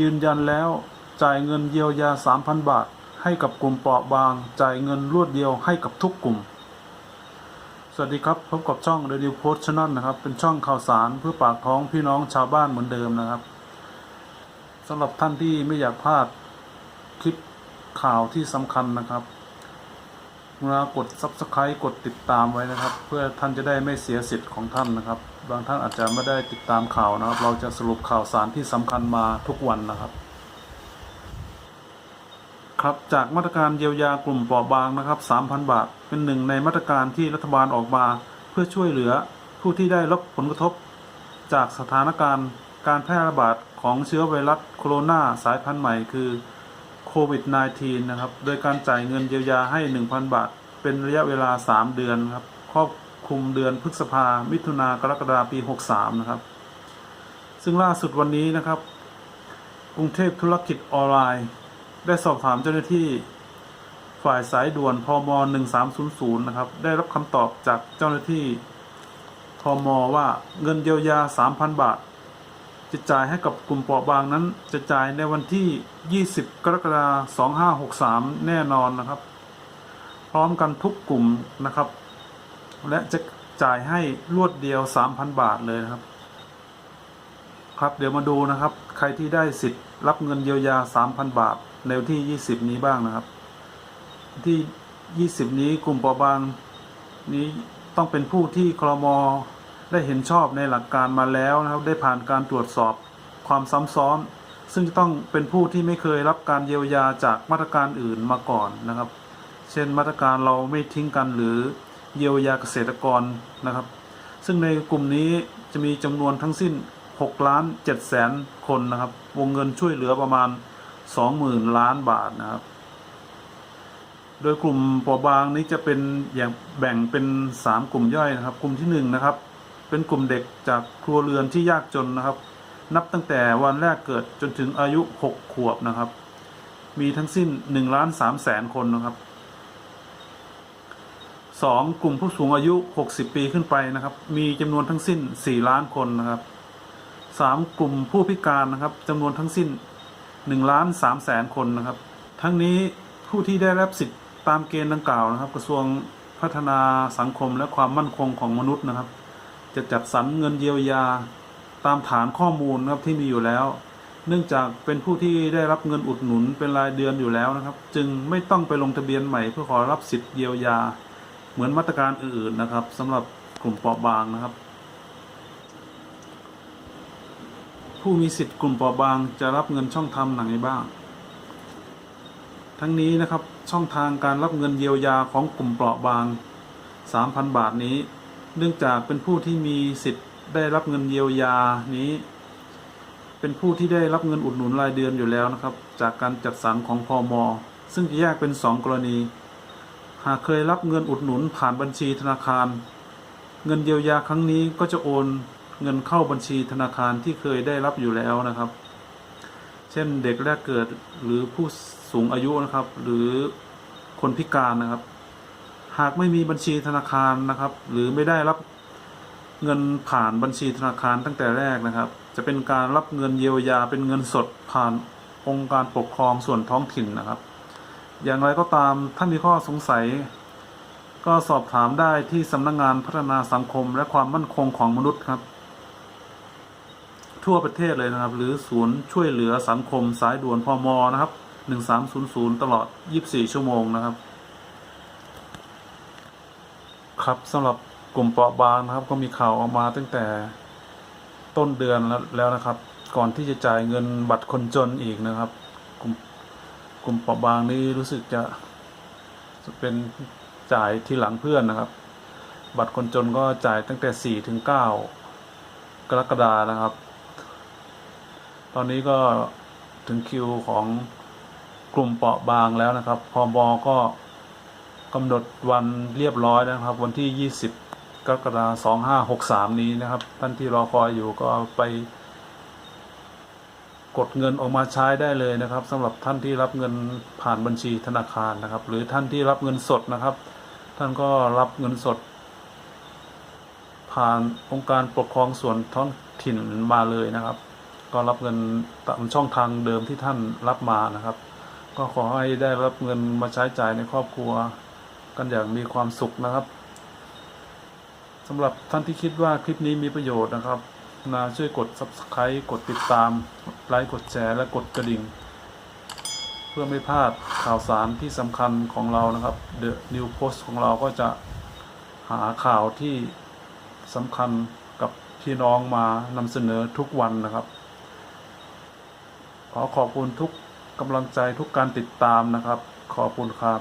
ยืนยันแล้ว จ่ายเงินเยียวยา 3,000 บาท ให้กับกลุ่มเปราะบาง จ่ายเงินรวดเดียวให้กับทุกกลุ่ม สวัสดีครับ พบกับช่อง Radio Post Channel นะครับ เป็นช่องข่าวสารเพื่อปากท้องพี่น้องชาวบ้านเหมือนเดิมนะครับสำหรับท่านที่ไม่อยากพลาดคลิปข่าวที่สำคัญนะครับ มื่อกด Subscribe กดติดตามไว้นะครับ เพื่อท่านจะได้ไม่เสียสิทธิ์ของท่านนะครับ บางท่านอาจจะไม่ได้ติดตามข่าวนะครับ เราจะสรุปข่าวสารที่สำคัญมาทุกวันนะครับ ครับจากมาตรการเยียวยากลุ่มเปราะบางนะครับ 3,000 บาท เป็นหนึ่งในมาตรการที่รัฐบาลออกมา เพื่อช่วยเหลือผู้ที่ได้รับผลกระทบ จากสถานการณ์การแพร่ระบาดของเชื้อไวรัสโคโรนาสายพันธุ์ใหม่คือ โควิด -19 นะครับ โดยการจ่ายเงินเยียวยาให้ 1,000 บาท เป็นระยะเวลา 3 เดือนครับ ครอบคลุมเดือนพฤษภา มิถุนากรกฎาปี 63 นะครับ ซึ่งล่าสุดวันนี้นะครับ กรุงเทพธุรกิจออนไลน์ ได้สอบถามเจ้าหน้าที่ฝ่ายสายด่วนพม 1300 นะครับ ได้รับคำตอบจากเจ้าหน้าที่พมว่าเงินเยียวยา 3,000 บาท จะจ่ายให้กับกลุ่มเปราะบางนั้น จะจ่ายในวันที่ 20 กรกฎาคม 2563 แน่นอนนะครับ พร้อมกันทุกกลุ่มนะครับ และจะจ่ายให้รวดเดียว 3,000 บาทเลยนะครับ ครับเดี๋ยวมาดูนะครับ ใครที่ได้สิทธิ์รับเงินเยียวยา 3,000 บาท ในวันที่ 20 นี้บ้างนะครับ ที่ 20 นี้กลุ่มเปราะบางนี้ต้องเป็นผู้ที่คลม ได้เห็นชอบในหลักการมาแล้วนะครับ ได้ผ่านการตรวจสอบความซ้ำซ้อน ซึ่งจะต้องเป็นผู้ที่ไม่เคยรับการเยียวยาจากมาตรการอื่นมาก่อนนะครับ เช่นมาตรการเราไม่ทิ้งกันหรือเยียวยาเกษตรกรนะครับ ซึ่งในกลุ่มนี้จะมีจำนวนทั้งสิ้น6ล้าน7แสนคนนะครับ วงเงินช่วยเหลือประมาณ 20,000 ล้านบาทนะครับ โดยกลุ่มปราะบางนี้จะเป็นอย่างแบ่งเป็น 3 กลุ่มย่อยนะครับ กลุ่มที่1นะครับ เป็นกลุ่มเด็กจากครัวเรือนที่ยากจนนะครับ นับตั้งแต่วันแรกเกิดจนถึงอายุ 6 ขวบนะครับ มีทั้งสิ้น1ล้าน3แสนคนนะครับสองกลุ่มผู้สูงอายุ 60 ปีขึ้นไปนะครับ มีจำนวนทั้งสิ้น 4 ล้านคนนะครับสามกลุ่มผู้พิการนะครับจำนวนทั้งสิ้น1ล้าน3แสนคนนะครับ ทั้งนี้ผู้ที่ได้รับสิทธิ์ตามเกณฑ์ดังกล่าวนะครับ กระทรวงพัฒนาสังคมและความมั่นคงของมนุษย์นะครับ จะจัดสรรเงินเยียวยาตามฐานข้อมูลนะครับที่มีอยู่แล้ว เนื่องจากเป็นผู้ที่ได้รับเงินอุดหนุนเป็นรายเดือนอยู่แล้วนะครับ จึงไม่ต้องไปลงทะเบียนใหม่เพื่อขอรับสิทธิ์เยียวยา เหมือนมาตรการอื่นๆนะครับสำหรับกลุ่มเปราะบางนะครับ ผู้มีสิทธิ์กลุ่มเปราะบางจะรับเงินช่องทางไหนบ้าง ทั้งนี้นะครับช่องทางการรับเงินเยียวยาของกลุ่มเปราะบาง 3,000 บาทนี้ เนื่องจากเป็นผู้ที่มีสิทธิ์ได้รับเงินเยียวยานี้ เป็นผู้ที่ได้รับเงินอุดหนุนรายเดือนอยู่แล้วนะครับ จากการจัดสรรของพอมซึ่งจะแยกเป็น 2 กรณี หากเคยรับเงินอุดหนุนผ่านบัญชีธนาคาร เงินเยียวยาครั้งนี้ก็จะโอนเงินเข้าบัญชีธนาคารที่เคยได้รับอยู่แล้วนะครับ เช่นเด็กแรกเกิดหรือผู้สูงอายุนะครับ หรือคนพิการนะครับ หากไม่มีบัญชีธนาคารนะครับ หรือไม่ได้รับเงินผ่านบัญชีธนาคารตั้งแต่แรกนะครับ จะเป็นการรับเงินเยียวยาเป็นเงินสดผ่านองค์การปกครองส่วนท้องถิ่นนะครับ อย่างไรก็ตามถ้ามีข้อสงสัย ก็สอบถามได้ที่สำนักงงานพัฒนาสังคมและความมั่นคงของมนุษย์ครับ ทั่วประเทศเลยนะครับ หรือศูนย์ช่วยเหลือสังคมสายด่วนพมนะครับ 1300 ตลอด 24 ชั่วโมงนะครับ ครับสำหรับกลุ่มเปราะบางนะครับ ก็มีข่าวออกมาตั้งแต่ต้นเดือนแล้วแล้วนะครับ ก่อนที่จะจ่ายเงินบัตรคนจนอีกนะครับ กลุ่มกลุ่มเปราะบางนี้รู้สึกจะจะเป็นจ่ายที่หลังเพื่อนนะครับ บัตรคนจนก็จ่ายตั้งแต่4ถึง9กรกฎานะครับ ตอนนี้ก็ถึงคิวของกลุ่มเปราะบางแล้วนะครับพมก็ กำหนดวันเรียบร้อยนะครับ วันที่ 20 กรกฎาคม2563 นี้นะครับ ท่านที่รอคอยอยู่ก็ไป กดเงินออกมาใช้ได้เลยนะครับสำหรับท่านที่รับเงินผ่านบัญชีธนาคารนะครับ หรือท่านที่รับเงินสดนะครับ ท่านก็รับเงินสด ผ่านองค์การปกครองส่วนท้องถิ่นมาเลยนะครับ ก็รับเงินตามช่องทางเดิมที่ท่านรับมานะครับ ก็ขอให้ได้รับเงินมาใช้จ่ายในครอบครัว กันอย่างมีความสุขนะครับสำหรับท่านที่คิดว่าคลิปนี้มีประโยชน์นะครับนาช่วยกด subscribe กดติดตามไลค์กดแชร์และกดกระดิ่ง เพื่อไม่พลาดข่าวสารที่สำคัญของเรานะครับ The New Post ของเราก็จะหาข่าวที่สำคัญกับพี่น้องมานำเสนอทุกวันนะครับ ขอขอบคุณทุกกำลังใจทุกการติดตามนะครับ ขอบคุณครับ